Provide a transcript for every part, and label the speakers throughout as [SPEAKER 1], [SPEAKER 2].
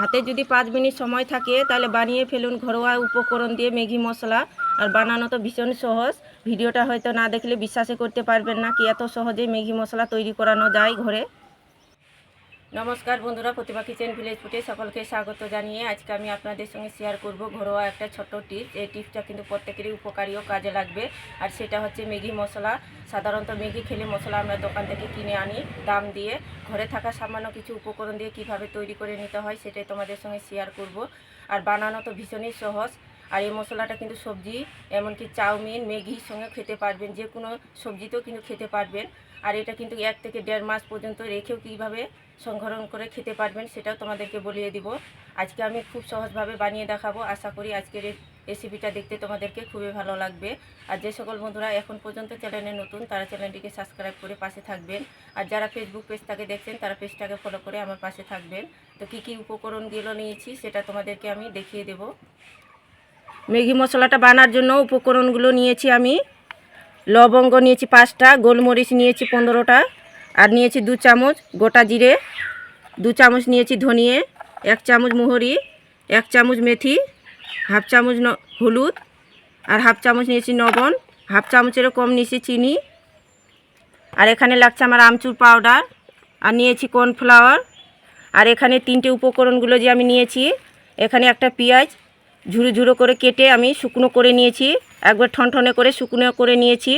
[SPEAKER 1] হাতে যদি পাঁচ মিনিট সময় থাকে, তাহলে বানিয়ে ফেলুন ঘরোয়া উপকরণ দিয়ে ম্যাগি মশলা। আর বানানো তো ভীষণ সহজ। ভিডিওটা হয়তো না দেখলে বিশ্বাসই করতে পারবেন না কি এত সহজে ম্যাগি মশলা তৈরি করানো যায় ঘরে। নমস্কার বন্ধুরা প্রতিভা কিচেন ভিলেজ ফুটে সকলকে স্বাগত জানিয়ে আজকে আমি আপনাদের সঙ্গে শেয়ার করব ঘরোয়া একটা ছোট্ট টিপস এই টিপসটা কিন্তু প্রত্যেকেরই উপকারী ও কাজে লাগবে। আর সেটা হচ্ছে ম্যাগি মশলা। সাধারণত ম্যাগি খেলে মশলা আমরা দোকান থেকে কিনে আনি দাম দিয়ে। ঘরে থাকা সামান্য কিছু উপকরণ দিয়ে কীভাবে তৈরি করে নিতে হয় সেটাই তোমাদের সঙ্গে শেয়ার করব। আর বানানো তো ভীষণই সহজ। আর এই মশলাটা কিন্তু সবজি, এমনকি চাউমিন, ম্যাগির সঙ্গে খেতে পারবেন। যে কোনো সবজিতেও কিন্তু খেতে পারবেন। আর এটা কিন্তু এক থেকে দেড় মাস পর্যন্ত রেখেও কীভাবে সংরক্ষণ করে খেতে পারবেন সেটাও তোমাদেরকে বলিয়ে দিব। আজকে আমি খুব সহজভাবে বানিয়ে দেখাবো। আশা করি আজকের রেসিপিটা দেখতে তোমাদেরকে খুবই ভালো লাগবে। আর যে সকল বন্ধুরা এখন পর্যন্ত চ্যানেলে নতুন, তারা চ্যানেলটিকে সাবস্ক্রাইব করে পাশে থাকবেন। আর যারা ফেসবুক পেজটাকে দেখছেন, তারা পেজটাকে ফলো করে আমার পাশে থাকবেন। তো কী কী উপকরণগুলো নিয়েছি সেটা তোমাদেরকে আমি দেখিয়ে দেব। ম্যাগি মশলাটা বানার জন্য উপকরণগুলো নিয়েছি আমি। লবঙ্গ নিয়েছি পাঁচটা, গোলমরিচ নিয়েছি পনেরোটা, আর নিয়েছি দু চামচ গোটা জিরে, দু চামচ নিয়েছি ধনিয়ে, এক চামচ মোহরি, এক চামচ মেথি, হাফ চামচ হলুদ, আর হাফ চামচ নিয়েছি লবণ, হাফ চামচেরও কম নিয়েছি চিনি, আর এখানে লাগছে আমার আমচুর পাউডার, আর নিয়েছি কর্নফ্লাওয়ার, আর এখানে তিনটে উপকরণগুলো যে আমি নিয়েছি, এখানে একটা পেঁয়াজ ঝুড়ো ঝুড়ো করে কেটে আমি শুকনো করে নিয়েছি। একবার ঠনঠনে করে শুকনো করে নিয়েছি।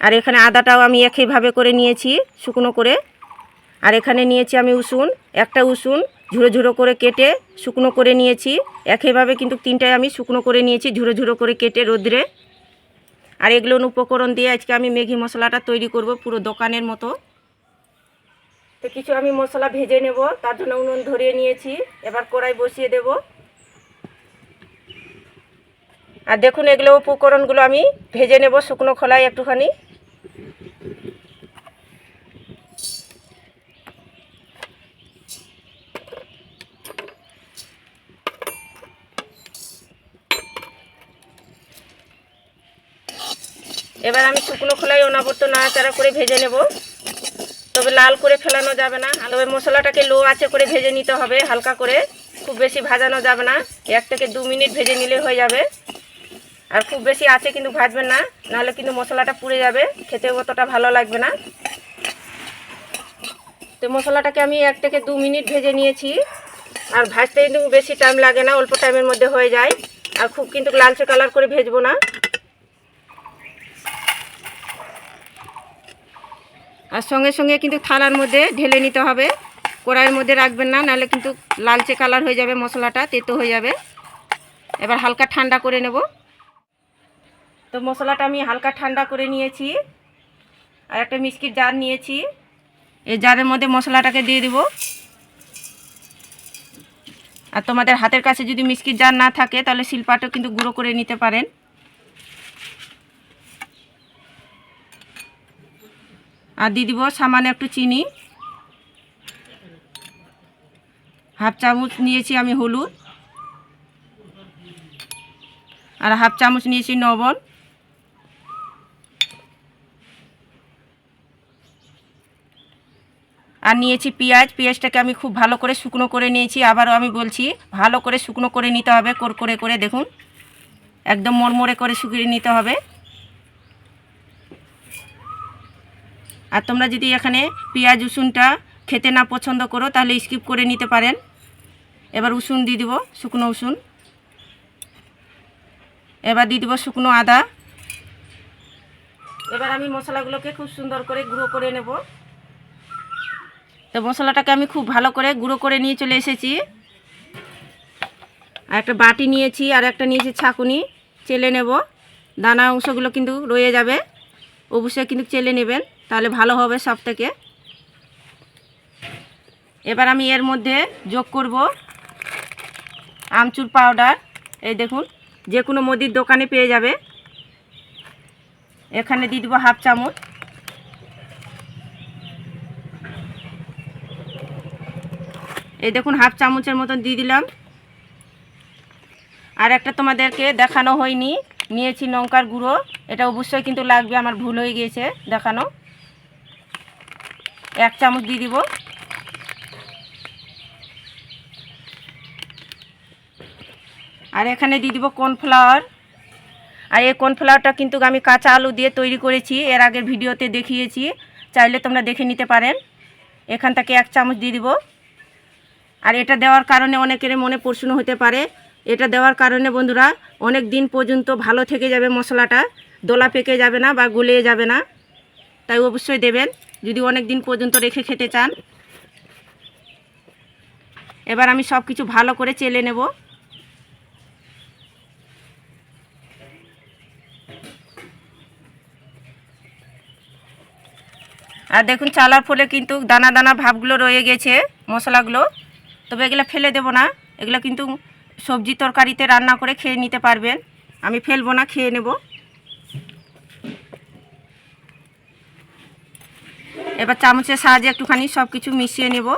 [SPEAKER 1] আর এখানে আদাটাও আমি একইভাবে করে নিয়েছি শুকনো করে। আর এখানে নিয়েছি আমি উসুন, একটা উসুন ঝুড়ো ঝুড়ো করে কেটে শুকনো করে নিয়েছি। একইভাবে কিন্তু তিনটায় আমি শুকনো করে নিয়েছি ঝুড়ো ঝুড়ো করে কেটে রোদ্রে। আর এগুলো উপকরণ দিয়ে আজকে আমি ম্যাগি মশলাটা তৈরি করব পুরো দোকানের মতো। তো কিছু আমি মশলা ভেজে নেব, তার জন্য উনুন ধরিয়ে নিয়েছি। এবার কড়াই বসিয়ে দেব। আর দেখুন এগুলো উপকরণগুলো আমি ভেজে নেব শুকনো খোলায় একটুখানি। এবার আমি শুকনো খোলাই অনাবর্ত নাড়াচাড়া করে ভেজে নেব। তবে লাল করে ফেলানো যাবে না। তবে মশলাটাকে লো আছে করে ভেজে নিতে হবে হালকা করে। খুব বেশি ভাজানো যাবে না। এক থেকে দু মিনিট ভেজে নিলে হয়ে যাবে। আর খুব বেশি আছে কিন্তু ভাজবেন না, নাহলে কিন্তু মশলাটা পুড়ে যাবে খেতে অতটা ভালো লাগবে না। তো মশলাটাকে আমি এক থেকে দু মিনিট ভেজে নিয়েছি, আর ভাজতে কিন্তু বেশি টাইম লাগে না, অল্প টাইমের মধ্যে হয়ে যায়। আর খুব কিন্তু লালচে কালার করে ভেজবো না। আর সঙ্গে সঙ্গে কিন্তু থালার মধ্যে ঢেলে নিতে হবে। কড়াইয়ের মধ্যে রাখবেন না, নাহলে কিন্তু লালচে কালার হয়ে যাবে মশলাটা, তেতো হয়ে যাবে। এবার হালকা ঠান্ডা করে নেব। তো মশলাটা আমি হালকা ঠান্ডা করে নিয়েছি। আর একটা মিষ্টির জার নিয়েছি। এই জারের মধ্যে মশলাটাকে দিয়ে দিব। আর তোমাদের হাতের কাছে যদি মিষ্টির জার না থাকে, তাহলে শিলপাটাও কিন্তু গুঁড়ো করে নিতে পারেন। আর দিয়ে দিব সামান্য একটু চিনি। হাফ চামচ নিয়েছি আমি হলুদ। আর হাফ চামচ নিয়েছি লবণ। আর নিয়েছি পেঁয়াজ। পেঁয়াজটাকে আমি খুব ভালো করে শুকনো করে নিয়েছি। আবারও আমি বলছি, ভালো করে শুকনো করে নিতে হবে, করে করে দেখুন। একদম মরমরে করে শুকিয়ে নিতে হবে। আর তোমরা যদি এখানে পেঁয়াজ উসুনটা খেতে না পছন্দ করো, তাহলে স্কিপ করে নিতে পারেন। এবার উসুন দিয়ে দিব, শুকনো উসুন এবার দিয়ে দিব শুকনো আদা। এবার আমি মশলাগুলোকে খুব সুন্দর করে গুঁড়ো করে নেব। তো মশলাটাকে আমি খুব ভালো করে গুঁড়ো করে নিয়ে চলে এসেছি। আর একটা বাটি নিয়েছি, আর একটা নিয়েছি ছাকুনি। চেলে নেব। দানা অংশগুলো কিন্তু রয়ে যাবে। অবশ্যই কিন্তু চেলে নেবেন, তাহলে ভালো হবে সব থেকে। এবার আমি এর মধ্যে যোগ করব আমচুর পাউডার। এই দেখুন, যে কোনো মুদির দোকানে পেয়ে যাবে। এখানে দিয়ে দেবো হাফ চামচ। এই দেখুন হাফ চামচের মতন দিয়ে দিলাম। আর একটা তোমাদেরকে দেখানো হয়নি, নিয়েছি লঙ্কার গুঁড়ো। এটা অবশ্যই কিন্তু লাগবে, আমার ভুল হয়ে গিয়েছে দেখানো। এক চামচ দিয়ে দিব। আর এখানে দিয়ে দিব কর্নফ্লাওয়ার। আর এই কর্নফ্লাওয়ারটা কিন্তু আমি কাঁচা আলু দিয়ে তৈরি করেছি, এর আগের ভিডিওতে দেখিয়েছি, চাইলে তোমরা দেখে নিতে পারেন। এখান থেকে এক চামচ দিয়ে দিব। আর এটা দেওয়ার কারণে অনেকের মনে প্রশ্ন হতে পারে। এটা দেওয়ার কারণে বন্ধুরা, অনেক দিন পর্যন্ত ভালো থেকে যাবে মশলাটা, দোলা পেকে যাবে না বা গলিয়ে যাবে না। তাই অবশ্যই দেবেন, যদি অনেক দিন পর্যন্ত রেখে খেতে চান। এবার আমি সব কিছু ভালো করে চেলে নেব। আর দেখুন, চালার ফলে কিন্তু দানা দানা ভাবগুলো রয়ে গেছে, মশলাগুলো। তবে এগুলো ফেলে দেবো না। এগুলো কিন্তু সবজি তরকারিতে রান্না করে খেয়ে নিতে পারবেন। আমি ফেলব না, খেয়ে নেব। এবার চামচের সাহায্যে একটুখানি সব কিছু মিশিয়ে নেব।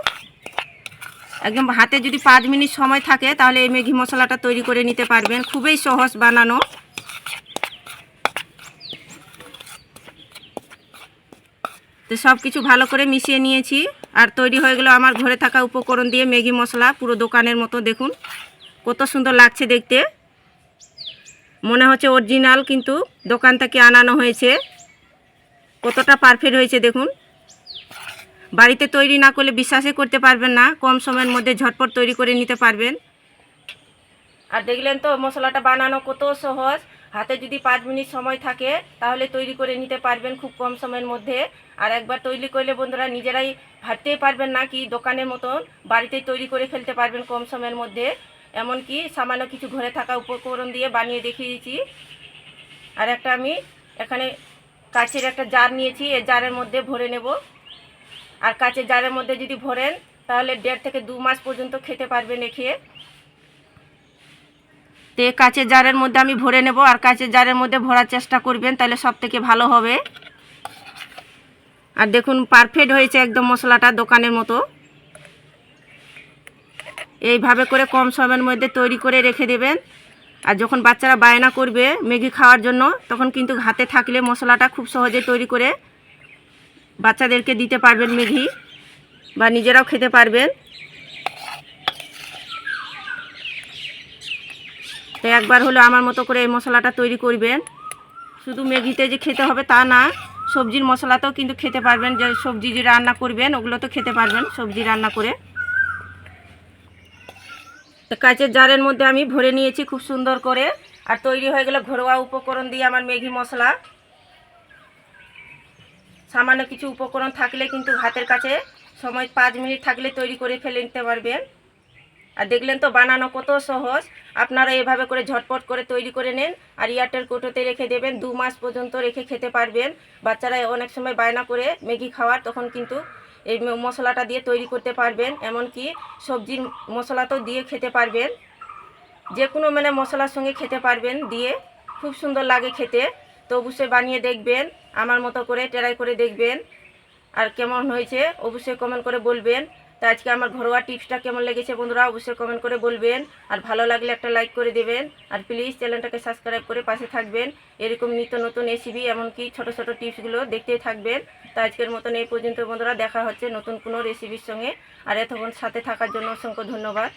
[SPEAKER 1] একদম হাতে যদি পাঁচ মিনিট সময় থাকে, তাহলে এই ম্যাগি মশলাটা তৈরি করে নিতে পারবেন। খুবই সহজ বানানো। তো সব কিছু ভালো করে মিশিয়ে নিয়েছি। আর তৈরি হয়ে গেলো আমার ঘরে থাকা উপকরণ দিয়ে ম্যাগি মশলা, পুরো দোকানের মতো, দেখুন। কত সুন্দর লাগছে দেখতে। মনে হচ্ছে অরিজিনাল, কিন্তু দোকান থেকে আনানো হয়েছে। কতটা পারফেক্ট হয়েছে, দেখুন। বাড়িতে তৈরি না করলে বিশ্বাসই করতে পারবেন না। কম সময়ের মধ্যে ঝটপট তৈরি করে নিতে পারবেন। আর দেখলেন তো, মশলাটা বানানো কত সহজ। হাতে যদি পাঁচ মিনিট সময় থাকে, তাহলে তৈরি করে নিতে পারবেন খুব কম সময়ের মধ্যে। আর একবার তৈরি করলে বন্ধুরা নিজেরাই ভাবতেই পারবেন না কি দোকানের মতন বাড়িতেই তৈরি করে ফেলতে পারবেন কম সময়ের মধ্যে। এমনকি সামান্য কিছু ঘরে থাকা উপকরণ দিয়ে বানিয়ে দেখিয়েছি। আর একটা আমি এখানে কাচের একটা জার নিয়েছি এই জারের মধ্যে ভরে নেব। আর কাচের জারের মধ্যে যদি ভরেন, তাহলে দেড় থেকে দু মাস পর্যন্ত খেতে পারবেন রেখে তো এই কাচের জারের মধ্যে আমি ভরে নেব আর কাঁচের জারের মধ্যে ভরার চেষ্টা করবেন, তাহলে সব থেকে ভালো হবে। আর দেখুন পারফেক্ট হয়েছে একদম মশলাটা দোকানের মতো। এইভাবে করে কম সময়ের মধ্যে তৈরি করে রেখে দেবেন। আর যখন বাচ্চারা বায়না করবে ম্যাগি খাওয়ার জন্য, তখন কিন্তু হাতে থাকলে মশলাটা খুব সহজে তৈরি করে বাচ্চাদেরকে দিতে পারবেন ম্যাগি, বা নিজেরাও খেতে পারবেন। তো একবার হলো আমার মতো করে এই মশলাটা তৈরি করবেন। শুধু ম্যাগিতে যে খেতে হবে তা না, সবজির মশলাতেও কিন্তু খেতে পারবেন। যে সবজি যে রান্না করবেন, ওগুলো তো খেতে পারবেন সবজি রান্না করে। কাঁচের জারের মধ্যে আমি ভরে নিয়েছি খুব সুন্দর করে। আর তৈরি হয়ে গেলে ঘরোয়া উপকরণ দিয়ে আমার ম্যাগি মশলা। সামান্য কিছু উপকরণ থাকলে কিন্তু হাতের কাছে সময় পাঁচ মিনিট থাকলে তৈরি করে ফেলে নিতে পারবেন। আর দেখলেন তো বানানো কত সহজ। আপনারা এভাবে করে ঝটপট করে তৈরি করে নেন আর ইয়ারটেল কোটোতে রেখে দেবেন, দু মাস পর্যন্ত রেখে খেতে পারবেন। বাচ্চারা অনেক সময় বায়না করে ম্যাগি খাওয়ার, তখন কিন্তু এই মশলাটা দিয়ে তৈরি করতে পারবেন। এমনকি সবজির মশলাতেও দিয়ে খেতে পারবেন। যে কোনো মানে মশলার সঙ্গে খেতে পারবেন দিয়ে। খুব সুন্দর লাগে খেতে। তো অবশ্যই বানিয়ে দেখবেন, আমার মতো করে ট্রাই করে দেখবেন। আর কেমন হয়েছে অবশ্যই কমেন্ট করে বলবেন। তো আজকে আমার ঘরোয়া টিপসটা কেমন লেগেছে বন্ধুরা অবশ্যই কমেন্ট করে বলবেন। আর ভালো লাগলে একটা লাইক করে দেবেন। আর প্লিজ চ্যানেলটাকে সাবস্ক্রাইব করে পাশে থাকবেন। এরকম নিত্য নতুন রেসিপি এমনকি ছোট ছোট টিপসগুলো দেখতেই থাকবেন। তো আজকের মতন এই পর্যন্ত বন্ধুরা দেখা হচ্ছে নতুন কোনো রেসিপির সঙ্গে। আর এতক্ষণ সাথে থাকার জন্য অসংখ্য ধন্যবাদ।